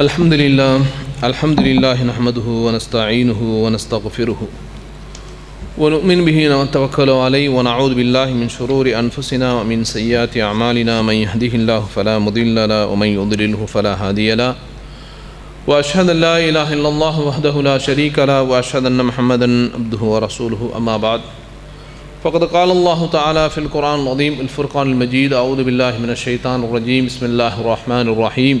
الحمد لله الحمد لله نحمده ونستعينه ونستغفره ونؤمن به ونتوكل عليه ونعوذ بالله من شرور أنفسنا ومن سيئات أعمالنا من يهده الله فلا مضل له ومن يضلله فلا هادي له وأشهد أن لا إله إلا الله وحده لا شريك له وأشهد أن محمدا عبده ورسوله أما بعد فقد قال الله تعالى في القرآن العظيم الفرقان المجيد أعوذ بالله من الشيطان الرجيم بسم الله الرحمن الرحيم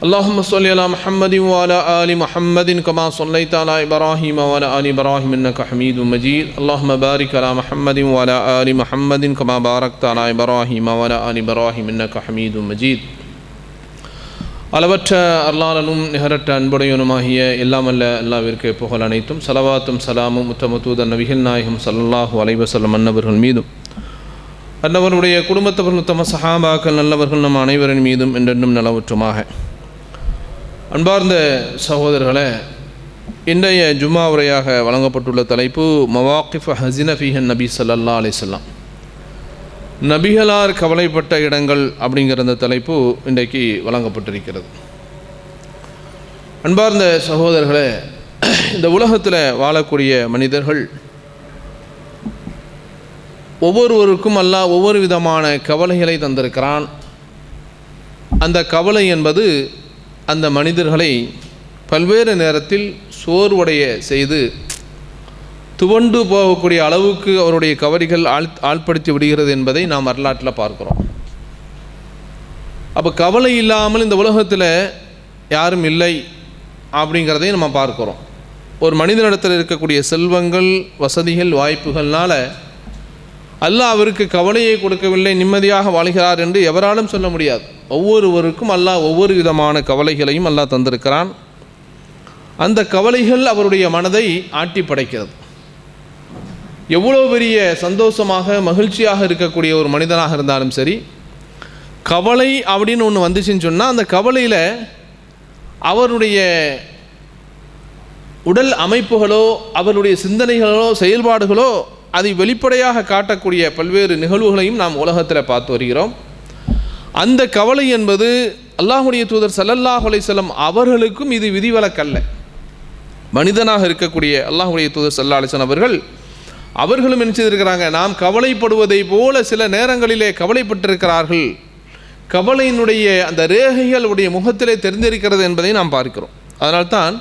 اللهم صل على محمد وعلى آل محمد كما صليت على إبراهيم وعلى آل إبراهيم إنك حميد مجيد اللهم بارك على محمد وعلى آل محمد كما باركت على إبراهيم وعلى آل إبراهيم إنك حميد مجيد அளவற்ற அருளாளனும் நிகரற்ற அன்புடையனுமாகிய எல்லாமல்ல அல்லாவிற்கு புகழ் அனைத்தும் சலவாத்தும் சலாமும் முத்தமத்தூத நபிகள் நாயகம் சல்லாஹூ அலைவசல்லம் அன்னவர்கள் மீதும் அன்னவருடைய குடும்பத்தவர்கள் உத்தம சஹாபாக்கள் நல்லவர்கள் நம் அனைவரின் மீதும் என்றென்றும் நலவற்றுமாக அன்பார்ந்த சகோதரர்களே இன்றைய ஜும்மா உரையாக வழங்கப்பட்டுள்ள தலைப்பு மவாக்கிஃப் ஹசின ஃபீஹன் நபி சல்லல்லா அலிசல்லாம் நபிகளார் கவலைப்பட்ட இடங்கள் அப்படிங்கிற அந்த தலைப்பு இன்றைக்கு வழங்கப்பட்டிருக்கிறது. அன்பார்ந்த சகோதரர்களே இந்த உலகத்தில் வாழக்கூடிய மனிதர்கள் ஒவ்வொருவருக்கும் அல்லாஹ் ஒவ்வொரு விதமான கவலைகளை தந்திருக்கிறான். அந்த கவலை என்பது அந்த மனிதர்களை பல்வேறு நேரத்தில் சோர்வடைய செய்து துவண்டு போகக்கூடிய அளவுக்கு அவருடைய கவரிகள் ஆள் ஆள்படுத்தி விடுகிறது என்பதை நாம் வரலாற்றில் பார்க்குறோம். அப்போ கவலை இல்லாமல் இந்த உலகத்தில் யாரும் இல்லை அப்படிங்கிறதையும் நம்ம பார்க்குறோம். ஒரு மனிதனிடத்தில் இருக்கக்கூடிய செல்வங்கள் வசதிகள் வாய்ப்புகள்னால் அல்லாஹ் அவருக்கு கவலையை கொடுக்கவில்லை நிம்மதியாக வாழ்கிறார் என்று எவராலும் சொல்ல முடியாது. ஒவ்வொருவருக்கும் அல்லாஹ் ஒவ்வொரு விதமான கவலைகளையும் அல்லாஹ் தந்திருக்கிறான். அந்த கவலைகள் அவருடைய மனதை ஆட்டி படைக்கிறது. எவ்வளோ பெரிய சந்தோஷமாக மகிழ்ச்சியாக இருக்கக்கூடிய ஒரு மனிதனாக இருந்தாலும் சரி கவலை அப்படின்னு ஒன்று வந்துச்சுன்னு சொன்னால் அந்த கவலையில் அவருடைய உடல் அமைப்புகளோ அவருடைய சிந்தனைகளோ செயல்பாடுகளோ அதை வெளிப்படையாக காட்டக்கூடிய பல்வேறு நிகழ்வுகளையும் நாம் உலகத்தில் பார்த்து வருகிறோம். அந்த கவலை என்பது அல்லாஹுடைய தூதர் சல்லல்லாஹ் அலைசல்லம் அவர்களுக்கும் இது விதிவிலக்கல்ல. மனிதனாக இருக்கக்கூடிய அல்லாஹுடைய தூதர் சல்லா அலிசன் அவர்கள் அவர்களும் என்ன செய்திருக்கிறாங்க நாம் கவலைப்படுவதை போல சில நேரங்களிலே கவலைப்பட்டிருக்கிறார்கள். கவலையினுடைய அந்த ரேகைகளுடைய முகத்திலே தெரிந்திருக்கிறது என்பதை நாம் பார்க்கிறோம். அதனால்தான்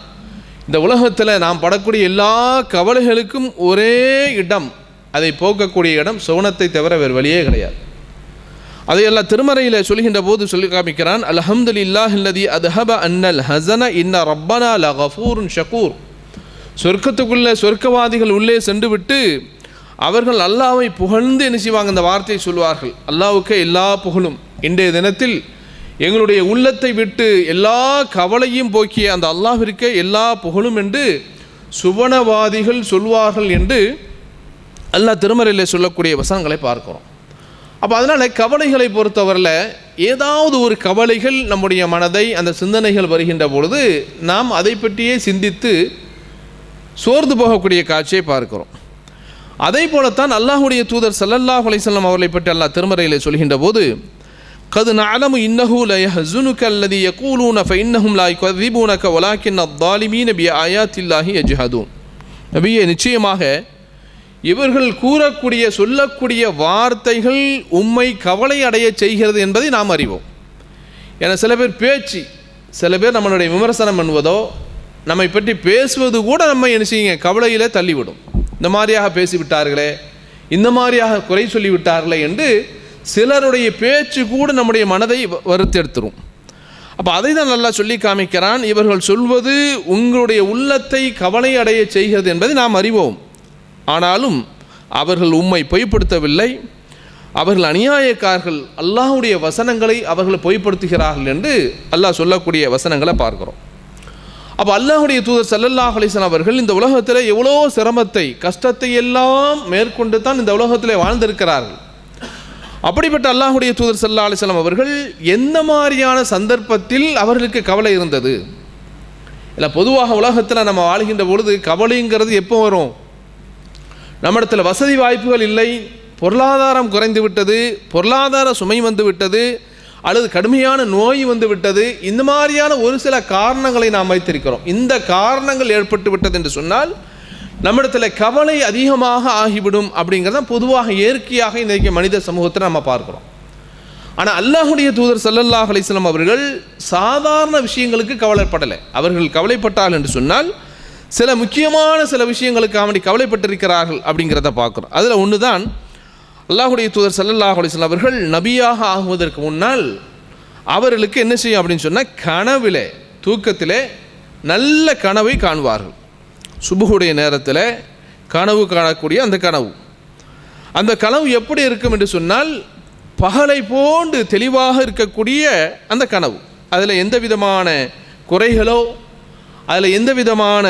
இந்த உலகத்தில் நாம் படக்கூடிய எல்லா கவலைகளுக்கும் ஒரே இடம் அதை போக்கக்கூடிய இடம் சோனத்தை தவிர வேறு வழியே கிடையாது. அதையெல்லாம் திருமறையில் சொல்கின்ற போது சொல்லி காமிக்கிறான் அலஹமது இல்லாஹில்லதி அதஹப அன்னல் ஹசன இன்ன ரப்பனா ல கஃபூருன் ஷக்கூர் சொர்க்கத்துக்குள்ளே சொர்க்கவாதிகள் உள்ளே சென்று விட்டு அவர்கள் அல்லாவை புகழ்ந்து என்ன செய்வாங்க? இந்த வார்த்தையை சொல்வார்கள் அல்லாவுக்கு எல்லா புகழும். இன்றைய தினத்தில் எங்களுடைய உள்ளத்தை விட்டு எல்லா கவலையும் போக்கிய அந்த அல்லாஹிற்க எல்லா புகழும் என்று சுவனவாதிகள் சொல்வார்கள் என்று அல்லாஹ் திருமறையில் சொல்லக்கூடிய வசனங்களை பார்க்குறோம். அப்போ அதனால் கவலைகளை பொறுத்தவரையில் ஏதாவது ஒரு கவலைகள் நம்முடைய மனதை அந்த சிந்தனைகள் வருகின்ற பொழுது நாம் அதை பற்றியே சிந்தித்து சோர்ந்து போகக்கூடிய காட்சியை பார்க்கிறோம். அதே போலத்தான் அல்லாஹுடைய தூதர் சல்லல்லாஹ் அலிசல்லாம் அவர்களை பற்றி அல்லாஹ் திருமறையில் சொல்கின்ற போது கது நலமு இன்னஹு லயஹுனுக அல்லதி யகூலூன ஃபைன்னஹும் லா யுகذிபூனக வலாக்கின் அத்தாலிமீன பி ஆயாத்தில்லாஹி யஜ்ஹதூன் நபியே நிச்சயமாக இவர்கள் கூறக்கூடிய சொல்லக்கூடிய வார்த்தைகள் உம்மை கவலை அடைய செய்கிறது என்பதை நாம் அறிவோம். ஏன்னா சில பேர் பேச்சு சில பேர் நம்மளுடைய விமர்சனம் பண்ணுவதோ நம்மை பற்றி பேசுவது கூட நம்ம என்ன செய்யுங்க கவலையில் தள்ளிவிடும். இந்த மாதிரியாக பேசிவிட்டார்களே இந்த மாதிரியாக குறை சொல்லிவிட்டார்களே என்று சிலருடைய பேச்சு கூட நம்முடைய மனதை வருத்தெடுத்துரும். அப்போ அதை தான் நல்லா சொல்லி காமிக்கிறான். இவர்கள் சொல்வது உங்களுடைய உள்ளத்தை கவலை அடைய செய்கிறது என்பதை நாம் அறிவோம். ஆனாலும் அவர்கள் உம்மை பொய்ப்படுத்தவில்லை. அவர்கள் அநியாயக்காரர்கள். அல்லாஹ்வுடைய வசனங்களை அவர்கள் பொய்ப்படுத்துகிறார்கள் என்று அல்லாஹ் சொல்லக்கூடிய வசனங்களை பார்க்கிறோம். அப்போ அல்லாஹுடைய தூதர் சல்லல்லாஹ் அலிஸ்லாம் அவர்கள் இந்த உலகத்தில் எவ்வளோ சிரமத்தை கஷ்டத்தை எல்லாம் மேற்கொண்டு தான் இந்த உலகத்தில் வாழ்ந்திருக்கிறார்கள். அப்படிப்பட்ட அல்லாஹுடைய தூதர் சல்லா அலிஸ்லாம் அவர்கள் எந்த மாதிரியான சந்தர்ப்பத்தில் அவர்களுக்கு கவலை இருந்தது? இல்லை பொதுவாக உலகத்தில் நம்ம வாழ்கின்ற பொழுது கவலைங்கிறது எப்போ வரும்? நம்மிடத்தில் வசதி வாய்ப்புகள் இல்லை பொருளாதாரம் குறைந்து விட்டது பொருளாதார சுமை வந்து விட்டது அல்லது கடுமையான நோய் வந்து விட்டது. இந்த மாதிரியான ஒரு சில காரணங்களை நாம் வைத்திருக்கிறோம். இந்த காரணங்கள் ஏற்பட்டு விட்டது என்று சொன்னால் நம்மிடத்தில் கவலை அதிகமாக ஆகிவிடும் அப்படிங்கிறத பொதுவாக இயற்கையாக இன்றைக்கு மனித சமூகத்தை நம்ம பார்க்குறோம். ஆனால் அல்லாஹுடைய தூதர் சல்லல்லாஹ் அலிஸ்லாம் அவர்கள் சாதாரண விஷயங்களுக்கு கவலைப்படலை. அவர்கள் கவலைப்பட்டால் என்று சொன்னால் சில முக்கியமான சில விஷயங்களுக்கு அவனை கவலைப்பட்டிருக்கிறார்கள் அப்படிங்கிறத பார்க்குறோம். அதில் ஒன்று தான் அல்லாஹுடைய தூதர் சல்லல்லாஹ் அலிஸ்லாம் அவர்கள் நபியாக ஆகுவதற்கு முன்னால் அவர்களுக்கு என்ன செய்யும் அப்படின்னு சொன்னால் கனவிலே தூக்கத்திலே நல்ல கனவை காண்பார்கள். சுபுகுடைய நேரத்தில் கனவு காணக்கூடிய அந்த கனவு. அந்த கனவு எப்படி இருக்கும் என்று சொன்னால் பகலை போன்று தெளிவாக இருக்கக்கூடிய அந்த கனவு. அதில் எந்த விதமான குறைகளோ அதில் எந்த விதமான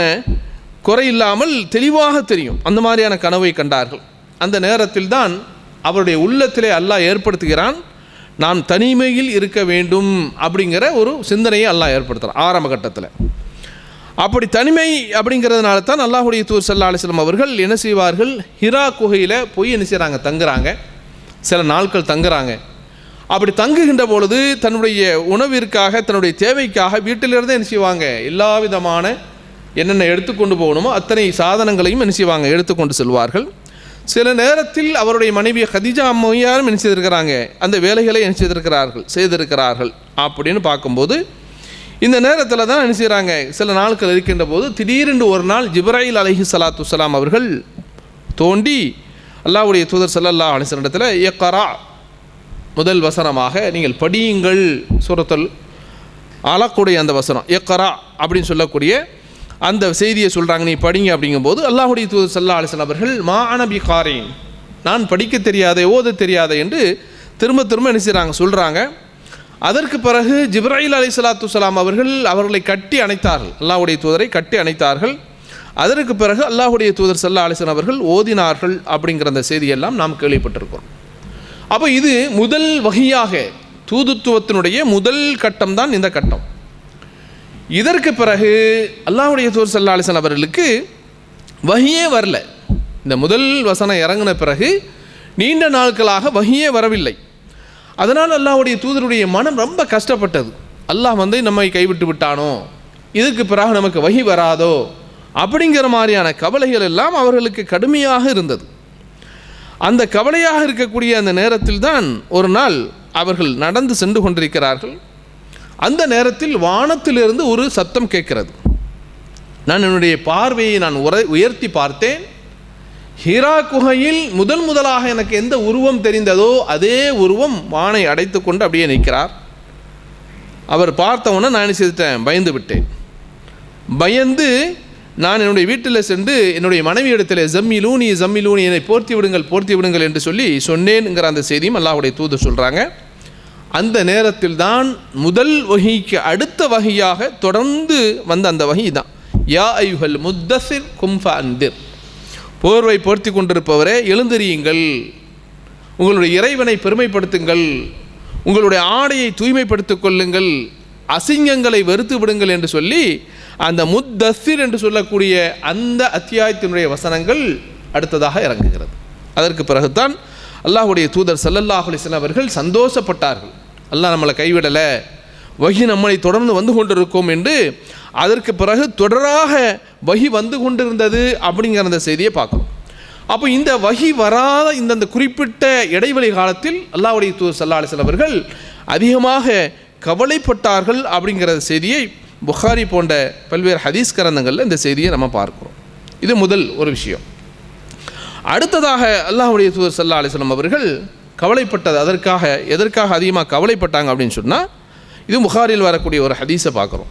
குறை இல்லாமல் தெளிவாக தெரியும். அந்த மாதிரியான கனவை கண்டார்கள். அந்த நேரத்தில் தான் அவருடைய உள்ளத்திலே அல்லாஹ் ஏற்படுத்துகிறான் நான் தனிமையில் இருக்க வேண்டும் அப்படிங்கிற ஒரு சிந்தனையை அல்லாஹ் ஏற்படுத்துகிறான் ஆரம்ப கட்டத்தில். அப்படி தனிமை அப்படிங்கிறதுனால தான் அல்லாஹுடைய தூர் சல்லா அலிஸ்லாம் அவர்கள் என்ன செய்வார்கள்? ஹிரா குகையில் போய் என்ன செய்கிறாங்க தங்குறாங்க. சில நாட்கள் தங்குறாங்க. அப்படி தங்குகின்ற பொழுது தன்னுடைய உணவிற்காக தன்னுடைய தேவைக்காக வீட்டிலிருந்தே என்ன செய்வாங்க? எல்லா விதமான என்னென்ன எடுத்துக்கொண்டு போகணுமோ அத்தனை சாதனங்களையும் என்ன செய்வாங்க? எடுத்துக்கொண்டு செல்வார்கள். சில நேரத்தில் அவருடைய மனைவி ஹதிஜா அம்மையாரும் என்ன செய்திருக்கிறாங்க? அந்த வேலைகளை என்ன செய்திருக்கிறார்கள்? செய்திருக்கிறார்கள். அப்படின்னு பார்க்கும்போது இந்த நேரத்தில் தான் என்ன செய்கிறாங்க சில நாட்கள் இருக்கின்ற போது திடீரென்று ஒரு நாள் ஜிப்ராயில் அலஹி சலாத்து சலாம் அவர்கள் தோண்டி அல்லாவுடைய தூதர் சல்லல்லா அலிசனிடத்தில் எக்கரா முதல் வசனமாக நீங்கள் படியுங்கள். சுரத்தல் அலக்கூடிய அந்த வசனம் எக்கரா அப்படின்னு சொல்லக்கூடிய அந்த செய்தியை சொல்கிறாங்க நீ படிங்க அப்படிங்கும்போது அல்லாஹுடைய தூதர் சல்லா அலிசன் அவர்கள் மா அனபி காரேன் நான் படிக்க தெரியாதே ஓத தெரியாதே என்று திரும்ப திரும்ப என்ன செய்கிறாங்க சொல்கிறாங்க அதற்கு பிறகு ஜிப்ராயில் அலி சலாத்து சலாம் அவர்கள் அவர்களை கட்டி அணைத்தார்கள். அல்லாஹுடைய தூதரை கட்டி அணைத்தார்கள். அதற்கு பிறகு அல்லாஹுடைய தூதர் சல்லா அலிசன் அவர்கள் ஓதினார்கள் அப்படிங்கிற அந்த செய்தியெல்லாம் நாம் கேள்விப்பட்டிருக்கிறோம். அப்போ இது முதல் வகையாக தூதுத்துவத்தினுடைய முதல் கட்டம் தான் இந்த கட்டம். இதற்கு பிறகு அல்லாஹுடைய தூர் சல்லா அலிசன் அவர்களுக்கு வகியே வரல. இந்த முதல் வசனம் இறங்கின பிறகு நீண்ட நாட்களாக வகியே வரவில்லை. அதனால் அல்லாவுடைய தூதருடைய மனம் ரொம்ப கஷ்டப்பட்டது. அல்லாஹ் வந்து நம்மை கைவிட்டு விட்டானோ? இதுக்கு பிறகு நமக்கு வகி வராதோ? அப்படிங்கிற மாதிரியான கவலைகள் எல்லாம் அவர்களுக்கு கடுமையாக இருந்தது. அந்த கவலையாக இருக்கக்கூடிய அந்த நேரத்தில் தான் ஒரு நாள் அவர்கள் நடந்து சென்று கொண்டிருக்கிறார்கள். அந்த நேரத்தில் வானத்திலிருந்து ஒரு சத்தம் கேட்கிறது. நான் என்னுடைய பார்வையை நான் உரை உயர்த்தி பார்த்தேன். ஹீரா குகையில் முதல் முதலாக எனக்கு எந்த உருவம் தெரிந்ததோ அதே உருவம் வானை அடைத்து கொண்டு அப்படியே நிற்கிறார். அவர் பார்த்தவொன்னே நான் என்ன செய்துட்டேன்? பயந்து விட்டேன். பயந்து நான் என்னுடைய வீட்டில் சென்று என்னுடைய மனைவியிடத்தில் ஜம்மிலூனி ஜம்மிலூனி என்னை போர்த்தி விடுங்கள் போர்த்தி விடுங்கள் என்று சொல்லி சொன்னேனுங்கிற அந்த செய்தியும் அல்லாஹுடைய தூது சொல்கிறாங்க அந்த நேரத்தில் தான் முதல் வகைக்கு அடுத்த வகையாக தொடர்ந்து வந்த அந்த வகை தான். யா ஐயுகல் முத்தசிர் கும்ஃப அந்திர் போர்வை போர்த்தி கொண்டிருப்பவரே எழுந்தறியுங்கள். உங்களுடைய இறைவனை பெருமைப்படுத்துங்கள். உங்களுடைய ஆடையை தூய்மைப்படுத்திக் கொள்ளுங்கள். அசிங்கங்களை வெறுத்து விடுங்கள் என்று சொல்லி அந்த முத்தசிர் என்று சொல்லக்கூடிய அந்த அத்தியாயத்தினுடைய வசனங்கள் அடுத்ததாக இறங்குகிறது. அதற்கு பிறகுதான் அல்லாஹுடைய தூதர் சல்லல்லாஹ் அலிஸ்லாம் அவர்கள் சந்தோஷப்பட்டார்கள். அல்லாஹ் நம்மளை கைவிடலை. வகி நம்மளை தொடர்ந்து வந்து கொண்டிருக்கோம் என்று அதற்கு பிறகு தொடராக வகி வந்து கொண்டிருந்தது அப்படிங்கிற அந்த செய்தியை பார்க்கணும் அப்போ இந்த வகி வராத இந்த அந்த குறிப்பிட்ட இடைவெளி காலத்தில் அல்லாவுடைய தூர் சல்லா அவர்கள் அதிகமாக கவலைப்பட்டார்கள் அப்படிங்கிற செய்தியை புகாரி போன்ற பல்வேறு ஹதீஸ் கரந்தங்களில் இந்த செய்தியை நம்ம பார்க்குறோம். இது முதல் ஒரு விஷயம். அடுத்ததாக அல்லாஹுடைய தூர் சல்லா அலிஸ்லாம் அவர்கள் கவலைப்பட்டது அதற்காக எதற்காக அதிகமாக கவலைப்பட்டாங்க அப்படின்னு சொன்னால் இது புகாரில் வரக்கூடிய ஒரு ஹதீஸை பார்க்குறோம்.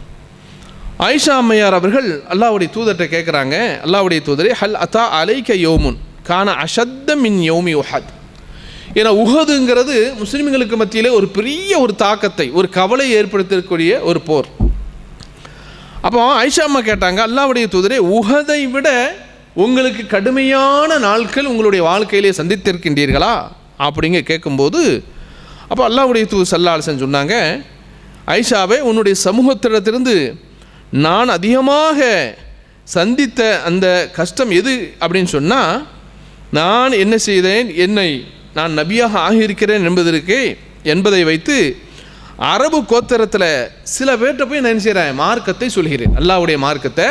ஆயிஷா அம்மையார் அவர்கள் அல்லாவுடைய தூதர்கிட்ட கேட்குறாங்க அல்லாவுடைய தூதரே ஹல் அத்தா அலைக்க யோமுன் காண அஷத்த மின் யோமி உஹத். ஏன்னா உஹதுங்கிறது முஸ்லீம்களுக்கு மத்தியிலே ஒரு பெரிய ஒரு தாக்கத்தை ஒரு கவலை ஏற்படுத்தக்கூடிய ஒரு போர். அப்போ ஆயிஷா அம்மா கேட்டாங்க அல்லாவுடைய தூதரே உஹதை விட உங்களுக்கு கடுமையான நாட்கள் உங்களுடைய வாழ்க்கையிலே சந்தித்திருக்கின்றீர்களா? அப்படிங்க கேட்கும்போது அப்போ அல்லாவுடைய தூது சல்லாலசன் சொன்னாங்க ஐஷாவை உன்னுடைய சமூகத்திடத்திலிருந்து நான் அதிகமாக சந்தித்த அந்த கஷ்டம் எது அப்படின்னு சொன்னால் நான் என்ன செய்தேன்? என்னை நான் நபியாக ஆகியிருக்கிறேன் என்பதற்கு என்பதை வைத்து அரபு கோத்திரத்தில் சில பேர்கிட்ட போய் நான் என்ன செய்கிறேன் மார்க்கத்தை சொல்கிறேன். அல்லாவுடைய மார்க்கத்தை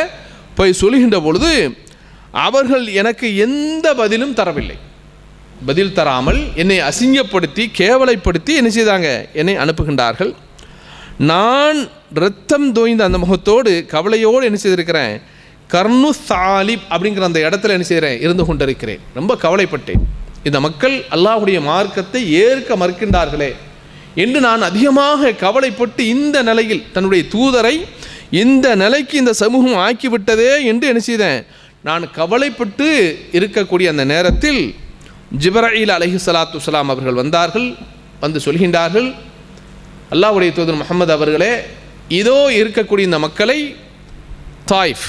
போய் சொல்கின்ற பொழுது அவர்கள் எனக்கு எந்த பதிலும் தரவில்லை. பதில் தராமல் என்னை அசிங்கப்படுத்தி கேவலைப்படுத்தி என்ன செய்தாங்க? என்னை அனுப்புகின்றார்கள். நான் இரத்தம் தோய்ந்த அந்த முகத்தோடு கவலையோடு என்ன செய்திருக்கிறேன்? கர்ணு சாலிப் அப்படிங்கிற அந்த இடத்துல என்ன செய்கிறேன்? இருந்து கொண்டிருக்கிறேன். ரொம்ப கவலைப்பட்டேன். இந்த மக்கள் அல்லாஹுடைய மார்க்கத்தை ஏற்க மறுக்கின்றார்களே என்று நான் அதிகமாக கவலைப்பட்டு இந்த நிலையில் தன்னுடைய தூதரை இந்த நிலைக்கு இந்த சமூகம் ஆக்கிவிட்டதே என்று என்ன செய்தேன்? நான் கவலைப்பட்டு இருக்கக்கூடிய அந்த நேரத்தில் ஜிபரயில் அலஹி சலாத்து சலாம் அவர்கள் வந்தார்கள் வந்து சொல்கின்றார்கள் அல்லாவுடைய தூதர் முகமது அவர்களே இதோ இருக்கக்கூடிய இந்த மக்களை தாய்ஃப்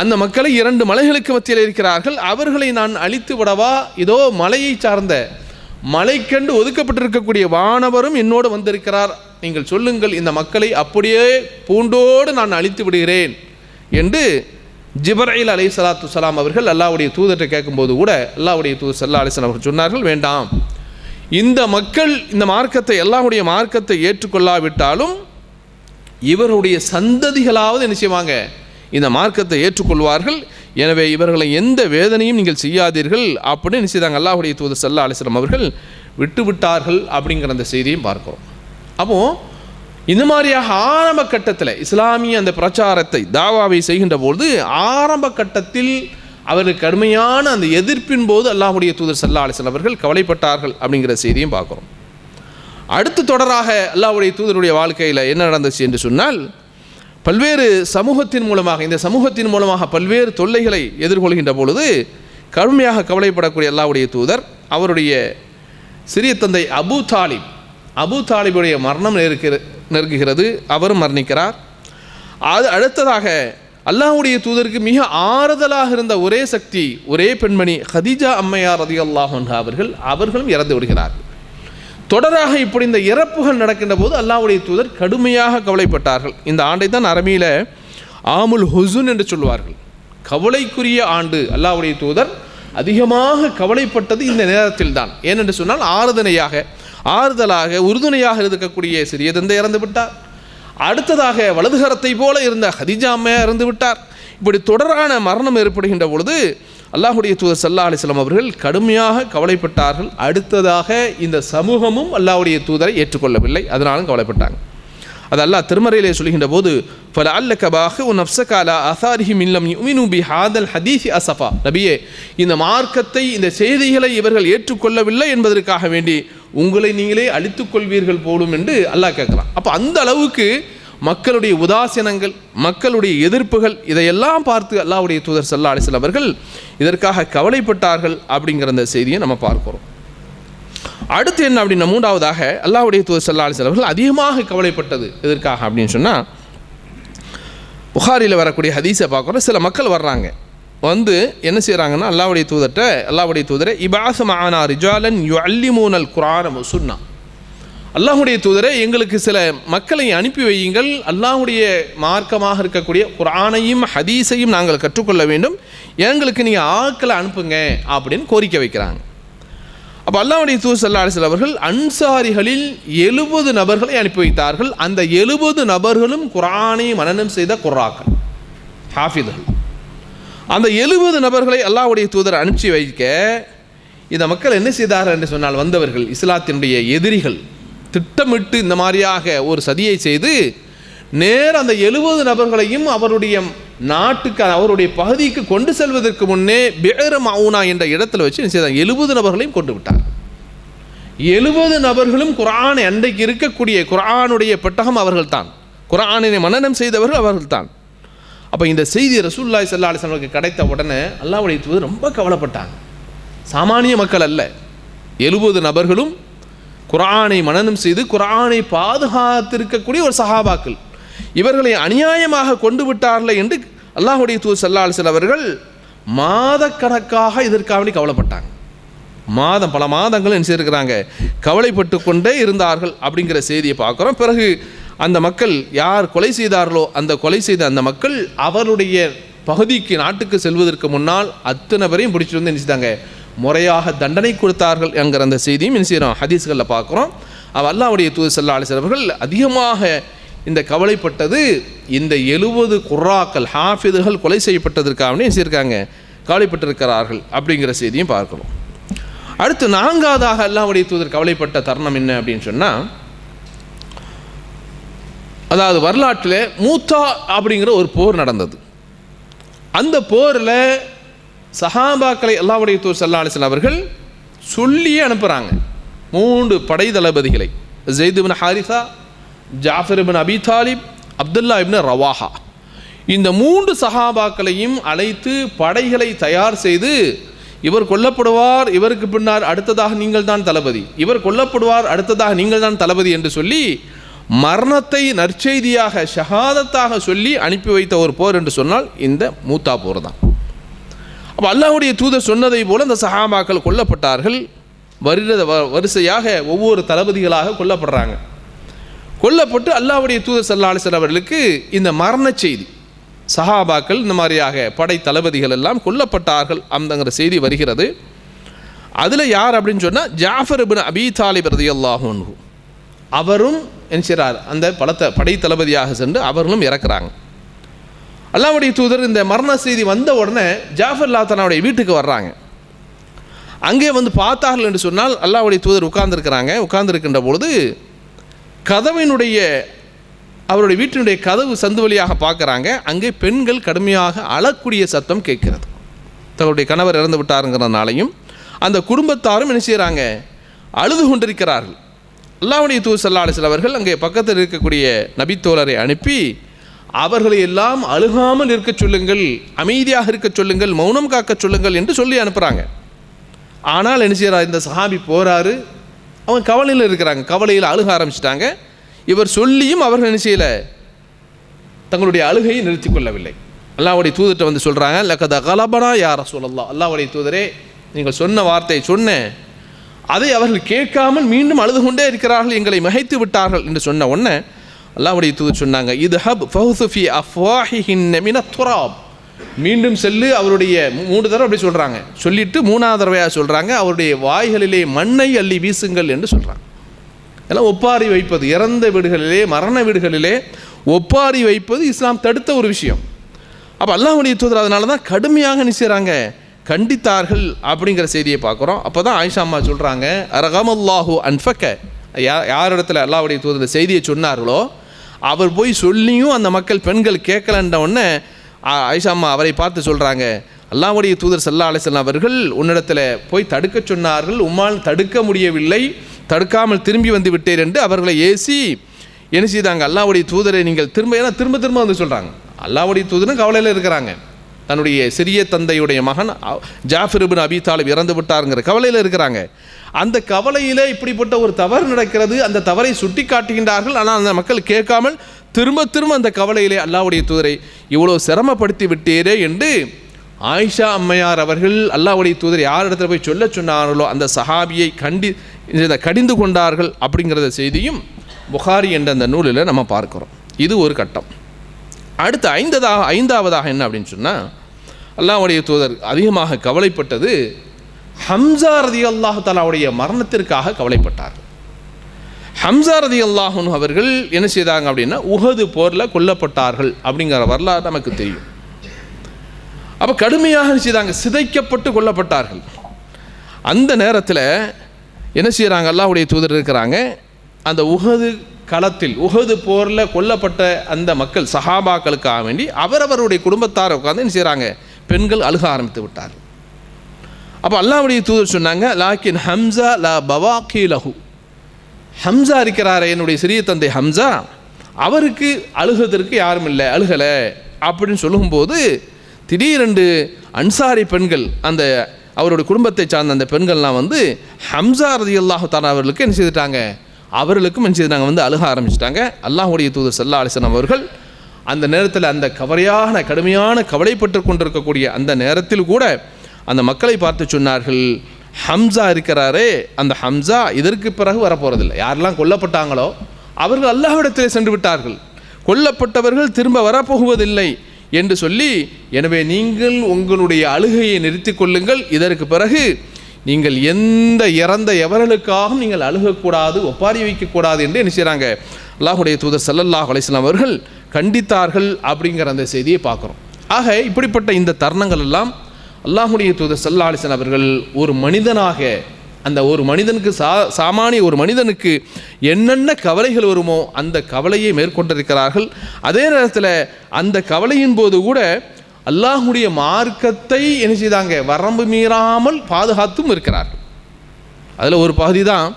அந்த மக்களை இரண்டு மலைகளுக்கு மத்தியில் இருக்கிறார்கள் அவர்களை நான் அழித்து விடவா? இதோ மலையை சார்ந்த மலை கண்டு ஒதுக்கப்பட்டிருக்கக்கூடிய வானவரும் என்னோடு வந்திருக்கிறார். நீங்கள் சொல்லுங்கள் இந்த மக்களை அப்படியே பூண்டோடு நான் அழித்து விடுகிறேன் என்று ஜிபரையில் அலை சலாத்து சலாம் அவர்கள் அல்லாவுடைய தூதர்கிட்ட கேட்கும்போது கூட அல்லாவுடைய தூதர் சல்லா அலிஸ்லாம் அவர்கள் சொன்னார்கள் வேண்டாம். இந்த மக்கள் இந்த மார்க்கத்தை எல்லாருடைய மார்க்கத்தை ஏற்றுக்கொள்ளாவிட்டாலும் இவருடைய சந்ததிகளாவது என்ன செய்வாங்க? இந்த மார்க்கத்தை ஏற்றுக்கொள்வார்கள். எனவே இவர்களை எந்த வேதனையும் நீங்கள் செய்யாதீர்கள் அப்படின்னு என்ன செய்தாங்க? அல்லாஹுடைய தூதர் சல்லா அலிஸ்லாம் அவர்கள் விட்டு விட்டார்கள் அப்படிங்கிற அந்த செய்தியும் பார்க்கிறோம். அப்போ இந்த மாதிரியாக ஆரம்ப கட்டத்தில் இஸ்லாமிய அந்த பிரச்சாரத்தை தாவாவை செய்கின்ற பொழுது ஆரம்ப கட்டத்தில் அவருக்கு கடுமையான அந்த எதிர்ப்பின் போது அல்லாஹுடைய தூதர் சல்லா அலிசன் அவர்கள் கவலைப்பட்டார்கள் அப்படிங்கிற செய்தியும் பார்க்குறோம். அடுத்து தொடராக அல்லாஹுடைய தூதருடைய வாழ்க்கையில் என்ன நடந்துச்சு என்று சொன்னால் பல்வேறு சமூகத்தின் மூலமாக இந்த சமூகத்தின் மூலமாக பல்வேறு தொல்லைகளை எதிர்கொள்கின்ற பொழுது கடுமையாக கவலைப்படக்கூடிய அல்லாவுடைய தூதர் அவருடைய சிறிய தந்தை அபு தாலிப் அபு தாலிபுடைய மரணம் நெருக்கிற நெருங்குகிறது அவரும் மரணிக்கிறார். அது அடுத்ததாக அல்லாஹுடைய தூதருக்கு மிக ஆறுதலாக இருந்த ஒரே சக்தி ஒரே பெண்மணி ஹதிஜா அம்மையார் ரதி அல்லாஹன்ஹா அவர்கள் அவர்களும் இறந்து விடுகிறார்கள். தொடராக இப்படி இந்த இறப்புகள் நடக்கின்ற போது அல்லாஹுடைய தூதர் கடுமையாக கவலைப்பட்டார்கள். இந்த ஆண்டை தான் அரபியில் ஆமுல் ஹுசுன் என்று சொல்வார்கள் கவலைக்குரிய ஆண்டு அல்லாஹ்வுடைய தூதர் அதிகமாக கவலைப்பட்டது இந்த நேரத்தில் தான். ஏனென்று சொன்னால் ஆறுதலையாக ஆறுதலாக உறுதுணையாக இருக்கக்கூடிய சிறிய தந்தை இறந்து விட்டார். அடுத்ததாக வலதுகரத்தை போல இருந்த ஹதிஜா அம்மையார் இறந்து விட்டார். இப்படி தொடரான மரணம் ஏற்படுகின்ற பொழுது அல்லாஹுடைய தூதர் சல்லா அலிஸ்லாம் அவர்கள் கடுமையாக கவலைப்பட்டார்கள். அடுத்ததாக இந்த சமூகமும் அல்லாஹுடைய தூதரை ஏற்றுக்கொள்ளவில்லை. அதனாலும் கவலைப்பட்டாங்க. அது அல்லாஹ் திருமறையிலே சொல்கின்ற போது பல அல்ல கபாக உன் அப்சகாலா அசாரிஹி மில்லம் யுமினுபி ஹாதல் ஹதீசி அசஃபா நபியே இந்த மார்க்கத்தை இந்த செய்திகளை இவர்கள் ஏற்றுக்கொள்ளவில்லை என்பதற்காக வேண்டி உங்களை நீங்களே அழித்துக் கொள்வீர்கள் போலும் என்று அல்லாஹ் கேட்கலாம் அப்போ அந்த அளவுக்கு மக்களுடைய உதாசீனங்கள் மக்களுடைய எதிர்ப்புகள் இதையெல்லாம் பார்த்து அல்லாவுடைய தூதர் சல்லா அலிசல் அவர்கள் இதற்காக கவலைப்பட்டார்கள் அப்படிங்கிற அந்த செய்தியை நம்ம பார்க்கிறோம். அடுத்து என்ன அப்படின்னா மூன்றாவதாக அல்லாவுடைய தூதர் சல்லா அலிசல் அவர்கள் அதிகமாக கவலைப்பட்டது எதற்காக அப்படின்னு சொன்னால் புகாரியில் வரக்கூடிய ஹதீஸை பார்க்குறோம். சில மக்கள் வர்றாங்க. வந்து என்ன செய்கிறாங்கன்னா அல்லாவுடைய தூதர்கிட்ட அல்லாவுடைய தூதரை இபாச மானா ரிஜாலன் யு அல்லிமூனல் குரான சுன்னா. அல்லாஹுடைய தூதரை எங்களுக்கு சில மக்களை அனுப்பி வையுங்கள். அல்லாஹுடைய மார்க்கமாக இருக்கக்கூடிய குரானையும் ஹதீஸையும் நாங்கள் கற்றுக்கொள்ள வேண்டும். எங்களுக்கு நீங்கள் ஆக்களை அனுப்புங்க அப்படின்னு கோரிக்கை வைக்கிறாங்க. அப்போ அல்லாவுடைய தூ சல்லா அவர்கள் அன்சாரிகளில் எழுபது நபர்களை அனுப்பி வைத்தார்கள். அந்த எழுபது நபர்களும் குரானை மனநம் செய்த குர்ராக்கள் ஹாஃபிதுகள். அந்த எழுபது நபர்களை அல்லாவுடைய தூதர் அனுப்பிச்சி வைக்க இந்த மக்கள் என்ன செய்தார்கள் என்று சொன்னால் வந்தவர்கள் இஸ்லாத்தினுடைய எதிரிகள் திட்டமிட்டு இந்த மாதிரியாக ஒரு சதியை செய்து நேர் அந்த எழுபது நபர்களையும் அவருடைய நாட்டுக்கு அவருடைய பகுதிக்கு கொண்டு செல்வதற்கு முன்னே பேர மவுனா என்ற இடத்துல வச்சு என்ன செய்தாங்க? எழுபது நபர்களையும் கொண்டு விட்டார் எழுபது நபர்களும் குரானை அன்றைக்கு இருக்கக்கூடிய குரானுடைய பெட்டகம் அவர்கள்தான். குரானினை மன்னனம் செய்தவர்கள் அவர்கள்தான். அப்போ இந்த செய்தி ரசூல்லாய் சல்லா அலிஸ்லாமுக்கு கிடைத்த உடனே அல்லாவுடைய தூது ரொம்ப கவலைப்பட்டாங்க. சாமானிய மக்கள் அல்ல. எழுபது நபர்களும் குரானை மனனம் செய்து குரானை பாதுகாத்திருக்கக்கூடிய ஒரு சஹாபாக்கள். இவர்களை அநியாயமாக கொண்டு விட்டார்கள் என்று அல்லாஹுடைய தூ சல்லாஹ் அவர்கள் மாதக்கணக்காக இதற்காக கவலைப்பட்டாங்க. மாதம் பல மாதங்கள் என்ன செய்திருக்கிறாங்க? கவலைப்பட்டு கொண்டே இருந்தார்கள் அப்படிங்கிற செய்தியை பார்க்குறோம். பிறகு அந்த மக்கள் யார் கொலை செய்தார்களோ அந்த கொலை செய்த அந்த மக்கள் அவருடைய பகுதிக்கு நாட்டுக்கு செல்வதற்கு முன்னால் அத்தனை பேரையும் பிடிச்சிட்டு வந்து என்ன செய்தாங்க? முறையாக தண்டனை கொடுத்தார்கள் என்கிற அந்த செய்தியும் என்ன செய்கிறோம் ஹதீஸ்களில் பார்க்குறோம். அவ அல்லாவுடைய தூது சல்லா அதிகமாக இந்த கவலைப்பட்டது இந்த எழுபது குர்ராக்கள் ஹாஃபிதுகள் கொலை செய்யப்பட்டதற்காகவே என்ன செய்யிருக்காங்க கவலைப்பட்டிருக்கிறார்கள் அப்படிங்கிற செய்தியும் பார்க்கணும் அடுத்து நான்காவதாக அல்லாவுடைய தூதர் கவலைப்பட்ட தருணம் என்ன அப்படின்னு சொன்னால் அதாவது வரலாற்றில் மூத்தா அப்படிங்கிற ஒரு போர் நடந்தது. அந்த போரில் சஹாபாக்களை அல்லாவுடைய தூர் சல்லா அலிஸ்லாம் அவர்கள் சொல்லியே அனுப்புகிறாங்க மூன்று படை தளபதிகளை. ஜெய்துபின் ஹாரிசா ஜாஃபர் இப்னு அபி தாலிப் அப்துல்லா இப்னு ரவாஹா. இந்த மூன்று சஹாபாக்களையும் அழைத்து படைகளை தயார் செய்து இவர் கொல்லப்படுவார் இவருக்கு பின்னால் அடுத்ததாக நீங்கள் தான் தளபதி. இவர் கொல்லப்படுவார் அடுத்ததாக நீங்கள் தான் தளபதி என்று சொல்லி மரணத்தை நற்செய்தியாக ஷஹாதத்தாக சொல்லி அனுப்பி வைத்த ஒரு போர் என்று சொன்னால் இந்த மூத்தா போர் தான். அப்போ அல்லாஹுடைய தூதர் சொன்னதை போல இந்த சஹாபாக்கள் கொல்லப்பட்டார்கள். வருட வரிசையாக ஒவ்வொரு தளபதிகளாக கொல்லப்படுறாங்க. கொல்லப்பட்டு அல்லாவுடைய தூதர் சல்லா அலிசல் அவர்களுக்கு இந்த மரண செய்தி சஹாபாக்கள் இந்த மாதிரியாக படை தளபதிகள் எல்லாம் கொல்லப்பட்டார்கள் அந்தங்கிற செய்தி வருகிறது. அதில் யார் அப்படின்னு சொன்னால் ஜாஃபர் இபின் அபி தாலிப் ரதி அல்லாஹூ அவரும் என்கிறார். அந்த பலத்த படை தளபதியாக சென்று அவர்களும் இறக்குறாங்க. அல்லாவுடைய தூதர் இந்த மரண செய்தி வந்த உடனே ஜாஃபர் லாத்தனாவுடைய வீட்டுக்கு வர்றாங்க. அங்கே வந்து பார்த்தார்கள் என்று சொன்னால் அல்லாவுடைய தூதர் உட்கார்ந்துருக்கிறாங்க. உட்கார்ந்துருக்கின்ற பொழுது கதவினுடைய அவருடைய வீட்டினுடைய கதவு சந்து வழியாக பார்க்குறாங்க. அங்கே பெண்கள் கடுமையாக அழக்கூடிய சத்தம் கேட்கிறது. தங்களுடைய கணவர் இறந்து விட்டாருங்கிறனாலையும் அந்த குடும்பத்தாரும் என்ன செய்கிறாங்க அழுது கொண்டிருக்கிறார்கள். அல்லாவுடைய தூ சல்லா அலிஸ்ல அவர்கள் அங்கே பக்கத்தில் இருக்கக்கூடிய நபித்தோழரை அனுப்பி அவர்களை எல்லாம் அழுகாமல் இருக்க சொல்லுங்கள் அமைதியாக இருக்க சொல்லுங்கள் மௌனம் காக்க சொல்லுங்கள் என்று சொல்லி அனுப்புகிறாங்க ஆனால் என்ன செய்கிறார் இந்த சஹாபி போகிறாரு அவங்க கவலையில் இருக்கிறாங்க. கவலையில் அழுக ஆரம்பிச்சிட்டாங்க. இவர் சொல்லியும் அவர்கள் என்ன செய்யலை? தங்களுடைய அழுகையை நிறுத்தி கொள்ளவில்லை. அல்லாவுடைய தூதர்கிட்ட வந்து சொல்கிறாங்க லக்கத கலபனா யார சொல்லலாம் அல்லாவுடைய தூதரே நீங்கள் சொன்ன வார்த்தையை சொன்னேன். அதை அவர்கள் கேட்காமல் மீண்டும் அழுது கொண்டே இருக்கிறார்கள் எங்களை மிகைத்து விட்டார்கள் என்று சொன்ன உடனே அல்லாவுடைய தூதர் சொன்னாங்க இது ஹப் ஃபஹுசுஃபி அஃப்வாஹிஹின் துராப். மீண்டும் செல்லு அவருடைய மூணு தடவை அப்படி சொல்கிறாங்க சொல்லிட்டு மூணாவது தடவையாக சொல்கிறாங்க அவருடைய வாய்களிலே மண்ணை அள்ளி வீசுங்கள் என்று சொல்கிறாங்க எல்லாம் ஒப்பாரி வைப்பது இறந்த வீடுகளிலே மரண வீடுகளிலே ஒப்பாரி வைப்பது இஸ்லாம் தடுத்த ஒரு விஷயம். அப்போ அல்லாஹுடைய தூதர் அதனால தான் கடுமையாக நிச்சயறாங்க கண்டித்தார்கள் அப்படிங்கிற செய்தியை பார்க்குறோம். அப்போ தான் ஆயிஷா அம்மா சொல்கிறாங்க அரகமல்லாஹூ அன்ஃபக்க. யா யார் இடத்துல அல்லாவுடைய தூதர் இந்த செய்தியை சொன்னார்களோ அவர் போய் சொல்லியும் அந்த மக்கள் பெண்கள் கேட்கலன்ற உடனே ஆயிஷா அம்மா அவரை பார்த்து சொல்கிறாங்க அல்லாவுடைய தூதர் சல்லா அலிசல்லாம் அவர்கள் உன்னிடத்தில் போய் தடுக்க சொன்னார்கள் உம்மால் தடுக்க முடியவில்லை தடுக்காமல் திரும்பி வந்து விட்டேர் என்று அவர்களை ஏசி என்ன செய்தாங்க? அல்லாவுடைய தூதரை நீங்கள் திரும்ப ஏன்னா திரும்ப திரும்ப வந்து சொல்கிறாங்க அல்லாவுடைய தூதரும் கவலையில் இருக்கிறாங்க. தன்னுடைய சிறிய தந்தையுடைய மகன் ஜாஃபிர் பின் அபி தாலிப் இறந்து விட்டாருங்கிற கவலையில் இருக்கிறாங்க. அந்த கவலையில் இப்படிப்பட்ட ஒரு தவறு நடக்கிறது அந்த தவறை சுட்டி காட்டுகின்றார்கள் ஆனால் அந்த மக்கள் கேட்காமல் திரும்ப திரும்ப அந்த கவலையிலே அல்லாவுடைய தூதரை இவ்வளோ சிரமப்படுத்தி விட்டீரே என்று ஆயிஷா அம்மையார் அவர்கள் அல்லாவுடைய தூதர் யார் இடத்துல போய் சொல்ல சொன்னார்களோ அந்த சஹாபியை கண்டி இதை கடிந்து கொண்டார்கள் அப்படிங்கிறத செய்தியும் புகாரி என்ற அந்த நூலில் நம்ம பார்க்குறோம். இது ஒரு கட்டம். அடுத்து ஐந்ததாக ஐந்தாவதாக என்ன அப்படின்னு சொன்னால் அல்லாவுடைய தூதர் அதிகமாக கவலைப்பட்டது ஹம்சா ரதி அல்லாஹு தாலாவுடைய மரணத்திற்காக கவலைப்பட்டார். ஹம்சா ரதி அல்லாஹன் அவர்கள் என்ன செய்தாங்க அப்படின்னா உகது போரில் கொல்லப்பட்டார்கள் அப்படிங்கிற வரலாறு நமக்கு தெரியும். அப்போ கடுமையாக செய்தாங்க சிதைக்கப்பட்டு கொல்லப்பட்டார்கள். அந்த நேரத்தில் என்ன செய்கிறாங்க அல்லாஹுடைய தூதர் இருக்கிறாங்க அந்த உகது களத்தில் உகது போரில் கொல்லப்பட்ட அந்த மக்கள் சஹாபாக்களுக்காக வேண்டி அவரவருடைய குடும்பத்தாரை உட்காந்து என்ன செய்கிறாங்க பெண்கள் அழுக ஆரம்பித்து விட்டார் அப்போ அல்லாவுடைய தூதர் சொன்னாங்க லாக்கின் ஹம்சா லா பவாக்கி லஹு ஹம்சா இருக்கிறாரே என்னுடைய சிறிய தந்தை ஹம்சா அவருக்கு அழுகிறதற்கு யாரும் இல்லை அழுகலை அப்படின்னு சொல்லும்போது திடீரென்று அன்சாரி பெண்கள் அந்த அவருடைய குடும்பத்தை சார்ந்த அந்த பெண்கள்லாம் வந்து ஹம்சா ரதி அல்லாஹு அவர்களுக்கு என்ன செய்துட்டாங்க? அவர்களுக்கும் என்ன செய்தாங்க வந்து அழுக ஆரம்பிச்சிட்டாங்க. அல்லாஹுடைய தூதர் சல்லா அலிசன் அவர்கள் அந்த நேரத்தில் அந்த கவலையான கடுமையான கவலைப்பட்டு கொண்டிருக்கக்கூடிய அந்த நேரத்தில் கூட அந்த மக்களை பார்த்து சொன்னார்கள் ஹம்சா இருக்கிறாரே அந்த ஹம்சா இதற்கு பிறகு வரப்போகிறதில்லை யாரெல்லாம் கொல்லப்பட்டாங்களோ அவர்கள் அல்லாஹ்விடத்திலே சென்று விட்டார்கள். கொல்லப்பட்டவர்கள் திரும்ப வரப்போகுவதில்லை என்று சொல்லி எனவே நீங்கள் உங்களுடைய அழுகையை நிறுத்திக் கொள்ளுங்கள் இதற்கு பிறகு நீங்கள் எந்த இறந்த எவர்களுக்காகவும் நீங்கள் அழுகக்கூடாது ஒப்பாரி வைக்கக்கூடாது என்று என்ன செய்கிறாங்க அல்லாஹுடைய தூதர் சல்லல்லாஹ் அலிஸ்லாம் அவர்கள் கண்டித்தார்கள் அப்படிங்கிற அந்த செய்தியை பார்க்குறோம். ஆக இப்படிப்பட்ட இந்த தருணங்கள் எல்லாம் அல்லாஹுடைய தூதர் சல்லா அலிஸ்லாம் அவர்கள் ஒரு மனிதனாக அந்த ஒரு மனிதனுக்கு சா சாமானிய ஒரு மனிதனுக்கு என்னென்ன கவலைகள் வருமோ அந்த கவலையை மேற்கொண்டிருக்கிறார்கள். அதே நேரத்தில் அந்த கவலையின் போது கூட அல்லாஹுடைய மார்க்கத்தை என்ன செய்தாங்க? வரம்பு மீறாமல் பாதுகாத்தும் இருக்கிறார்கள். அதில் ஒரு பகுதி தான்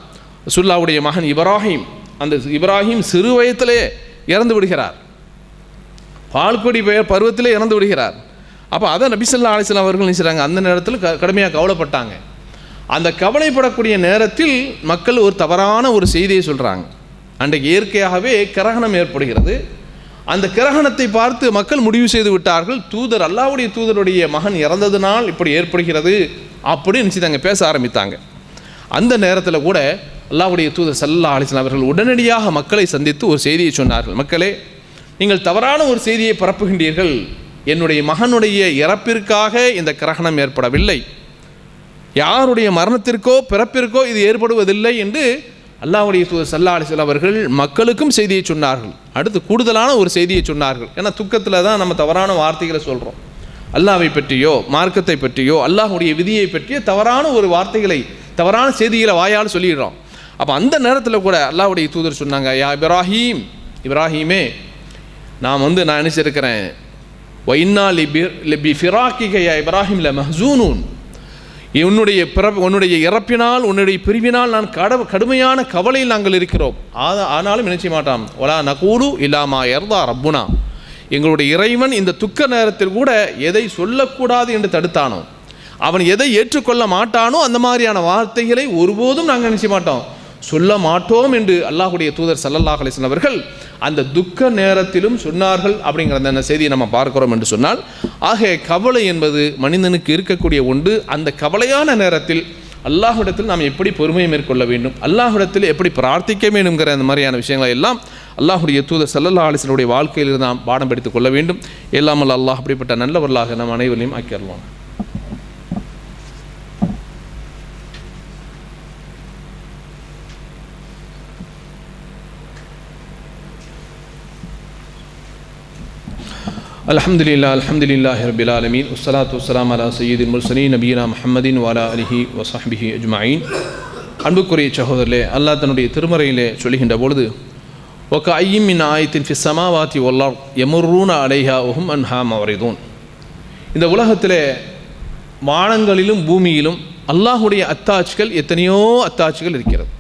சுல்லாவுடைய மகன் இப்ராஹிம். அந்த இப்ராஹிம் சிறு வயத்திலே இறந்து விடுகிறார். பால்கொடி பெயர் பருவத்திலே இறந்து விடுகிறார். அப்போ அதை நபிசல்லா அலிஸ்லாம் அவர்கள் நினைச்சாங்க அந்த நேரத்தில் க கடுமையாக கவலைப்பட்டாங்க. அந்த கவலைப்படக்கூடிய நேரத்தில் மக்கள் ஒரு தவறான ஒரு செய்தியை சொல்கிறாங்க அன்றைக்கு இயற்கையாகவே கிரகணம் ஏற்படுகிறது. அந்த கிரகணத்தை பார்த்து மக்கள் முடிவு செய்து விட்டார்கள். தூதர் அல்லாவுடைய தூதருடைய மகன் இறந்ததுனால் இப்படி ஏற்படுகிறது அப்படின்னு நினச்சிதாங்க பேச ஆரம்பித்தாங்க. அந்த நேரத்தில் கூட அல்லாவுடைய தூதர் சல்லா அலிஸ்லாம் அவர்கள் உடனடியாக மக்களை சந்தித்து ஒரு செய்தியை சொன்னார்கள். மக்களே நீங்கள் தவறான ஒரு செய்தியை பரப்புகின்றீர்கள். என்னுடைய மகனுடைய இறப்பிற்காக இந்த கிரகணம் ஏற்படவில்லை. யாருடைய மரணத்திற்கோ பிறப்பிற்கோ இது ஏற்படுவதில்லை என்று அல்லாஹுடைய தூதர் சல்லா அலிசல் அவர்கள் மக்களுக்கும் செய்தியை சொன்னார்கள். அடுத்து கூடுதலான ஒரு செய்தியை சொன்னார்கள். ஏன்னா துக்கத்தில் தான் நம்ம தவறான வார்த்தைகளை சொல்கிறோம் அல்லாவை பற்றியோ மார்க்கத்தை பற்றியோ அல்லாஹுடைய விதியை பற்றியோ தவறான ஒரு வார்த்தைகளை தவறான செய்திகளை வாயால் சொல்லிடுறோம். அப்போ அந்த நேரத்தில் கூட அல்லாஹுடைய தூதர் சொன்னாங்க யா இப்ராஹீம் இப்ராஹீமே நான் வந்து நான் நினச்சிருக்கிறேன். ஒயின்னா லிபி லிபி ஃபிராக்கிக யா இப்ராஹிம் ல மஹூனூன் உன்னுடைய பிற உன்னுடைய இறப்பினால் உன்னுடைய பிரிவினால் நான் கட கடுமையான கவலையில் நாங்கள் இருக்கிறோம். ஆ- ஆனாலும் நினைச்ச மாட்டான்? ஒலா நகூரு இல்லாமா எர்தா ரப்புனா. எங்களுடைய இறைவன் இந்த துக்க நேரத்தில் கூட எதை சொல்லக்கூடாது என்று தடுத்தானோ அவன் எதை ஏற்றுக்கொள்ள மாட்டானோ அந்த மாதிரியான வார்த்தைகளை ஒருபோதும் நாங்கள் நினைச்ச மாட்டோம்? சொல்ல மாட்டோம் என்று அல்லாஹுடைய தூதர் சல்லல்லாஹ் அலிஸ்லாம் அவர்கள் அந்த துக்க நேரத்திலும் சொன்னார்கள் அப்படிங்கிற அந்த செய்தியை நம்ம பார்க்கிறோம் என்று சொன்னால் ஆக கவலை என்பது மனிதனுக்கு இருக்கக்கூடிய ஒன்று. அந்த கவலையான நேரத்தில் அல்லாஹிடத்தில் நாம் எப்படி பொறுமையை மேற்கொள்ள வேண்டும்? அல்லாஹிடத்தில் எப்படி பிரார்த்திக்க வேண்டும்ங்கிற அந்த மாதிரியான விஷயங்களை எல்லாம் அல்லாஹுடைய தூதர் சல்லல்லா ஆலிசனுடைய வாழ்க்கையில் நாம் பாடம் படித்துக் கொள்ள வேண்டும். எல்லாமல் அல்லாஹ் அப்படிப்பட்ட நல்லவர்களாக நம் அனைவரையும் ஆக்கிடலாம் அலமதுல்லா அலமதுல்லாஹ் ரபில் ஆலமீன் உஸ்லாத்து வலாம் அலா சயீதின் முல்சனி நபீனா முஹம்மதின் வாலா அலிஹி வசாஹிபிஹி அஜ்மாயின் அன்புக்குரிய சகோதரலே அல்லாஹ் தன்னுடைய திருமறையிலே சொல்கின்ற பொழுது ஒக்க ஐயும் இன் ஆயத்தின் ஃபிஸ்ஸமா வாத்தி ஒல்லா எமுர்ரூன அலைஹா உஹும் அன்ஹா மவரிதூன். இந்த உலகத்திலே வானங்களிலும் பூமியிலும் அல்லாஹுடைய அத்தாட்சிகள் எத்தனையோ அத்தாட்சிகள் இருக்கிறது.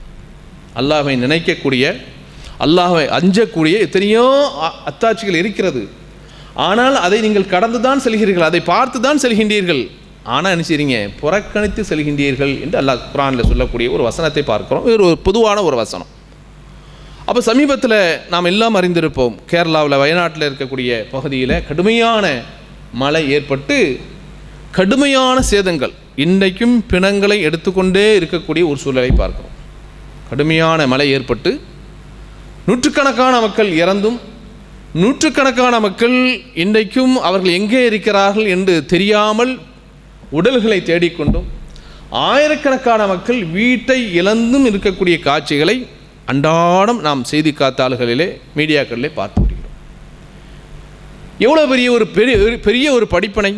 அல்லாஹை நினைக்கக்கூடிய அல்லாஹை அஞ்சக்கூடிய எத்தனையோ அத்தாட்சிகள் இருக்கிறது. ஆனால் அதை நீங்கள் கடந்து தான் செல்கிறீர்கள் அதை பார்த்து தான் செல்கின்றீர்கள். ஆனால் என்ன செய்றீங்க? புறக்கணித்து செல்கின்றீர்கள் என்று அல்லாஹ் குரானில் சொல்லக்கூடிய ஒரு வசனத்தை பார்க்குறோம். இது ஒரு பொதுவான ஒரு வசனம். அப்போ சமீபத்தில் நாம் எல்லாம் அறிந்திருப்போம் கேரளாவில் வயநாட்டில் இருக்கக்கூடிய பகுதியில் கடுமையான மழை ஏற்பட்டு கடுமையான சேதங்கள் இன்றைக்கும் பிணங்களை எடுத்துக்கொண்டே இருக்கக்கூடிய ஒரு சூழலை பார்க்கிறோம். கடுமையான மழை ஏற்பட்டு நூற்றுக்கணக்கான மக்கள் இறந்தும் நூற்றுக்கணக்கான மக்கள் இன்றைக்கும் அவர்கள் எங்கே இருக்கிறார்கள் என்று தெரியாமல் உடல்களை தேடிக்கொண்டும் ஆயிரக்கணக்கான மக்கள் வீட்டை இழந்தும் இருக்கக்கூடிய காட்சிகளை அன்றாடம் நாம் செய்தி காத்தாள்களிலே மீடியாக்களிலே பார்த்து வருகிறோம். எவ்வளோ பெரிய ஒரு பெரிய பெரிய ஒரு படிப்பனை.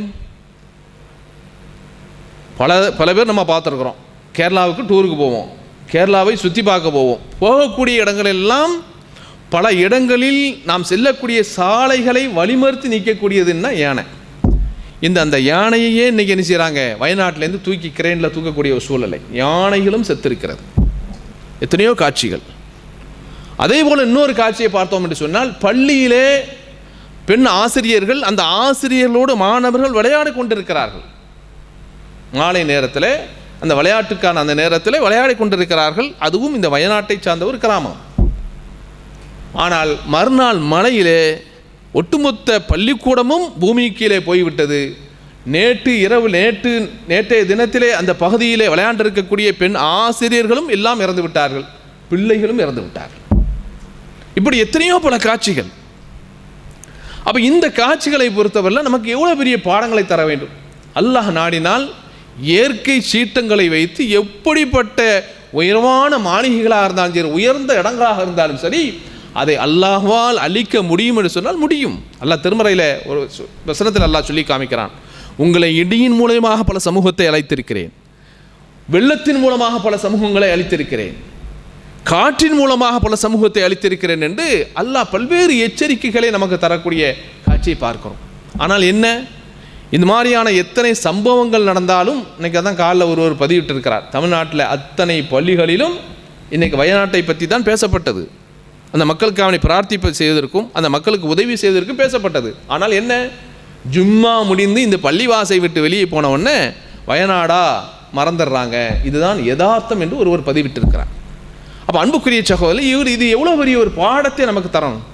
பல பல பேர் நம்ம பார்த்துருக்குறோம். கேரளாவுக்கு டூருக்கு போவோம். கேரளாவை சுற்றி பார்க்க போவோம். போகக்கூடிய இடங்கள் எல்லாம் பல இடங்களில் நாம் செல்லக்கூடிய சாலைகளை வழிமறுத்து நிற்கக்கூடியதுன்னா யானை. இந்த அந்த யானையையே இன்றைக்கி என்ன செய்கிறாங்க வயநாட்டிலேருந்து தூக்கி கிரேனில் தூக்கக்கூடிய ஒரு சூழ்நிலை. யானைகளும் செத்திருக்கிறது. எத்தனையோ காட்சிகள். அதே போல் இன்னொரு காட்சியை பார்த்தோம் என்று சொன்னால் பள்ளியிலே பெண் ஆசிரியர்கள் அந்த ஆசிரியர்களோடு மாணவர்கள் விளையாடி கொண்டிருக்கிறார்கள். மாலை நேரத்தில் அந்த விளையாட்டுக்கான அந்த நேரத்தில் விளையாடி கொண்டிருக்கிறார்கள். அதுவும் இந்த வயநாட்டை சார்ந்த ஒரு கிராமம். ஆனால் மறுநாள் மழையிலே ஒட்டுமொத்த பள்ளிக்கூடமும் பூமி கீழே போய்விட்டது. நேற்று இரவு நேற்று நேற்றைய தினத்திலே அந்த பகுதியிலே விளையாண்டிருக்கக்கூடிய பெண் ஆசிரியர்களும் எல்லாம் இறந்து விட்டார்கள். பிள்ளைகளும் இறந்து விட்டார்கள். இப்படி எத்தனையோ பல காட்சிகள். அப்போ இந்த காட்சிகளை பொறுத்தவரையில் நமக்கு எவ்வளோ பெரிய பாடங்களை தர வேண்டும்? அல்லாஹ் நாடினால் இயற்கை சீட்டங்களை வைத்து எப்படிப்பட்ட உயர்வான மாளிகைகளாக இருந்தாலும் சரி உயர்ந்த இடங்களாக இருந்தாலும் சரி அதை அல்லாஹ்வால் அழிக்க முடியும் என்று சொன்னால் முடியும். அல்லாஹ் திருமறையில் ஒரு வசனத்தில் அல்லாஹ் சொல்லி காமிக்கிறான். உங்களை இடியின் மூலயமாக பல சமூகத்தை அழைத்திருக்கிறேன். வெள்ளத்தின் மூலமாக பல சமூகங்களை அளித்திருக்கிறேன் காற்றின் மூலமாக பல சமூகத்தை அளித்திருக்கிறேன் என்று அல்லாஹ் பல்வேறு எச்சரிக்கைகளை நமக்கு தரக்கூடிய காட்சியை பார்க்கிறோம். ஆனால் என்ன? இந்த மாதிரியான எத்தனை சம்பவங்கள் நடந்தாலும் இன்றைக்கி அதான் காலைல ஒருவர் பதிவிட்டிருக்கிறார். தமிழ்நாட்டில் அத்தனை பள்ளிகளிலும் இன்றைக்கி வயநாட்டை பற்றி தான் பேசப்பட்டது. அந்த மக்களுக்கு அவனை பிரார்த்திப்ப செய்வதற்கும் அந்த மக்களுக்கு உதவி செய்வதற்கும் பேசப்பட்டது. ஆனால் என்ன? ஜும்மா முடிந்து இந்த பள்ளிவாசை விட்டு வெளியே போன உடனே வயநாடா மறந்துடுறாங்க. இதுதான் யதார்த்தம் என்று ஒருவர் பதிவிட்டிருக்கிறார். அப்போ அன்புக்குரிய சகோதரர் இவர் இது எவ்வளோ பெரிய ஒரு பாடத்தை நமக்கு தரணும்?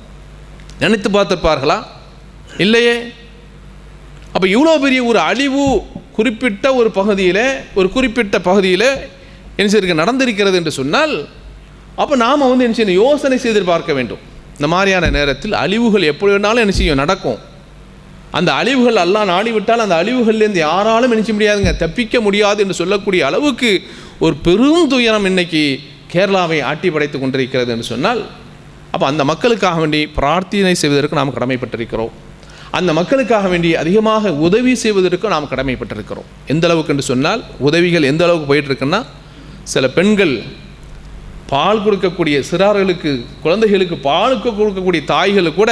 நினைத்து பார்த்துருப்பார்களா? இல்லையே? அப்போ இவ்வளோ பெரிய ஒரு அழிவு குறிப்பிட்ட ஒரு பகுதியில் ஒரு குறிப்பிட்ட பகுதியில் என்ன செய்திருக்கு? நடந்திருக்கிறது என்று சொன்னால் அப்போ நாம் வந்து என்ன செய்யணும்? யோசனை செய்து பார்க்க வேண்டும். இந்த மாதிரியான நேரத்தில் அழிவுகள் எப்படி வேணாலும் என்ன செய்யும்? நடக்கும். அந்த அழிவுகள் எல்லாம் நாடிவிட்டால் அந்த அழிவுகள்லேருந்து யாராலும் நினச்ச முடியாதுங்க. தப்பிக்க முடியாது என்று சொல்லக்கூடிய அளவுக்கு ஒரு பெரும் துயரம் இன்னைக்கு கேரளாவை ஆட்டி படைத்து கொண்டிருக்கிறது என்று சொன்னால் அப்போ அந்த மக்களுக்காக வேண்டி பிரார்த்தனை செய்வதற்கு நாம் கடமைப்பட்டிருக்கிறோம். அந்த மக்களுக்காக வேண்டி அதிகமாக உதவி செய்வதற்கு நாம் கடமைப்பட்டிருக்கிறோம். எந்த அளவுக்கு என்று சொன்னால் உதவிகள் எந்த அளவுக்கு போயிட்டு இருக்குன்னா சில பெண்கள் பால் கொடுக்கக்கூடிய சிறார்களுக்கு குழந்தைகளுக்கு பால் கொடுக்கக்கூடிய தாய்கள் கூட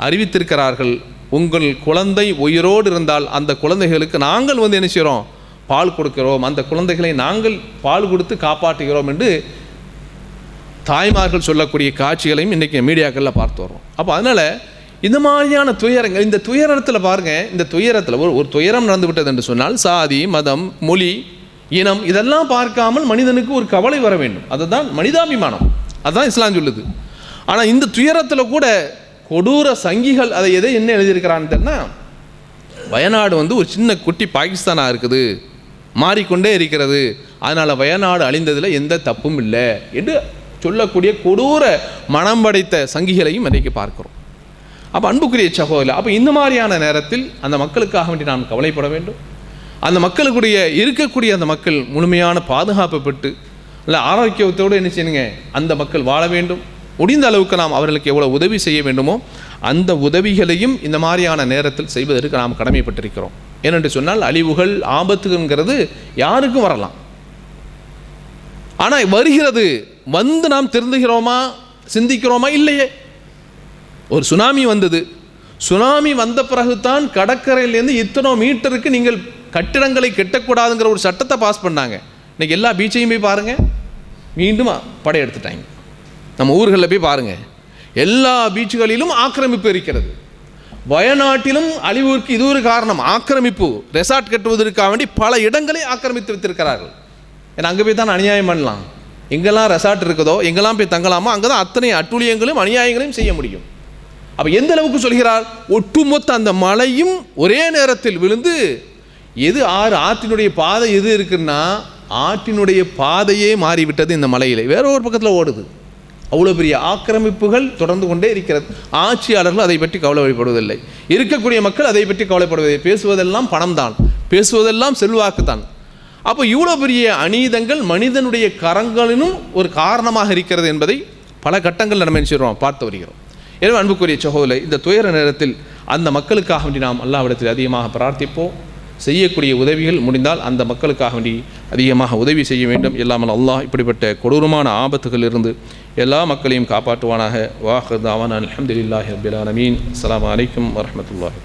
அறிவித்திருக்கிறார்கள் உங்கள் குழந்தை உயிரோடு இருந்தால் அந்த குழந்தைகளுக்கு நாங்கள் வந்து என்ன செய்கிறோம்? பால் கொடுக்கிறோம். அந்த குழந்தைகளை நாங்கள் பால் கொடுத்து காப்பாற்றுகிறோம் என்று தாய்மார்கள் சொல்லக்கூடிய காட்சிகளையும் இன்றைக்கி மீடியாக்களில் பார்த்து வரோம் அப்போ அதனால் இந்த மாதிரியான துயரங்கள் இந்த துயரத்தில் பாருங்கள் இந்த துயரத்தில் ஒரு ஒரு துயரம் நடந்து விட்டது என்று சொன்னால் சாதி மதம் மொழி இனம் இதெல்லாம் பார்க்காமல் மனிதனுக்கு ஒரு கவலை வர வேண்டும். அதுதான் மனிதாபிமானம். அதுதான் இஸ்லாம் சொல்லுது. ஆனால் இந்த துயரத்தில் கூட கொடூர சங்கிகள் அதை எதை என்ன எழுதியிருக்கிறான்னு தெரினா வயநாடு வந்து ஒரு சின்ன குட்டி பாகிஸ்தானாக இருக்குது. மாறிக்கொண்டே இருக்கிறது. அதனால் வயநாடு அழிந்ததில் எந்த தப்பும் இல்லை என்று சொல்லக்கூடிய கொடூர மனம் படைத்த சங்கிகளையும் இன்றைக்கு பார்க்கிறோம். அப்போ அன்புக்குரிய சகோதரர் அப்போ இந்த மாதிரியான நேரத்தில் அந்த மக்களுக்காக வேண்டி நாம் கவலைப்பட வேண்டும். அந்த மக்களுக்குடைய இருக்கக்கூடிய அந்த மக்கள் முழுமையான பாதுகாப்பு பெற்று இல்லை ஆரோக்கியத்தோடு என்ன செய்யணுங்க? அந்த மக்கள் வாழ வேண்டும். முடிந்த அளவுக்கு நாம் அவர்களுக்கு எவ்வளோ உதவி செய்ய வேண்டுமோ அந்த உதவிகளையும் இந்த மாதிரியான நேரத்தில் செய்வதற்கு நாம் கடமைப்பட்டிருக்கிறோம். ஏனென்று சொன்னால் அழிவுகள் ஆபத்துங்கிறது யாருக்கும் வரலாம். ஆனால் வருகிறது. வந்து நாம் திருந்துகிறோமா? சிந்திக்கிறோமா? இல்லையே. ஒரு சுனாமி வந்தது. சுனாமி வந்த பிறகுதான் கடற்கரையிலேருந்து இத்தனை மீட்டருக்கு நீங்கள் கட்டிடங்களை கட்டக்கூடாதுங்கிற ஒரு சட்டத்தை பாஸ் பண்ணாங்க. இன்றைக்கி எல்லா பீச்சையும் போய் பாருங்கள் மீண்டும் படையெடுத்துட்டாங்க நம்ம ஊர்களில் போய் பாருங்கள் எல்லா பீச்சுகளிலும் ஆக்கிரமிப்பு இருக்கிறது. வயநாட்டிலும் அழிவுக்கு இது ஒரு காரணம். ஆக்கிரமிப்பு ரெசார்ட் கட்டுவதற்காக வேண்டி பல இடங்களை ஆக்கிரமித்து வைத்திருக்கிறார்கள். ஏன்னா அங்கே போய் தான் அநியாயம் பண்ணலாம். எங்கெல்லாம் ரெசார்ட் இருக்குதோ எங்கெல்லாம் போய் தங்கலாமோ அங்கே தான் அத்தனை அட்டுழியங்களும் அநியாயங்களையும் செய்ய முடியும். அப்போ எந்த அளவுக்கு சொல்கிறார்? ஒட்டுமொத்த அந்த மலையும் ஒரே நேரத்தில் விழுந்து எது ஆறு ஆற்றினுடைய பாதை எது இருக்குன்னா ஆற்றினுடைய பாதையே மாறிவிட்டது இந்த மலையில். வேற ஒரு பக்கத்தில் ஓடுது. அவ்வளோ பெரிய ஆக்கிரமிப்புகள் தொடர்ந்து கொண்டே இருக்கிறது. ஆட்சியாளர்கள் அதை பற்றி கவலைப்படுவதில்லை. இருக்கக்கூடிய மக்கள் அதை பற்றி கவலைப்படுவதில்லை. பேசுவதெல்லாம் பணம் தான் பேசுவதெல்லாம் செல்வாக்கு தான் அப்போ இவ்வளோ பெரிய அநீதங்கள் மனிதனுடைய கரங்களினும் ஒரு காரணமாக இருக்கிறது என்பதை பல கட்டங்கள் நம்ம என்ன செய்கிறோம் பார்த்து வருகிறோம். எனவே அன்புக்குரிய சகோதரர் இந்த துயர நேரத்தில் அந்த மக்களுக்காக வேண்டி நாம் அல்லாவிடத்தில் அதிகமாக பிரார்த்திப்போம். செய்யக்கூடிய உதவிகள் முடிந்தால் அந்த மக்களுக்காக வேண்டி அதிகமாக உதவி செய்ய வேண்டும். இல்லாமல் அல்லாஹ் இப்படிப்பட்ட கொடூரமான ஆபத்துகள் இருந்து எல்லா மக்களையும் காப்பாற்றுவானாக. வாஹர் தாவான் அலமதுல்லாஹி அபிலான மீன் அஸ்ஸலாமு வரமத்துல்லாஹி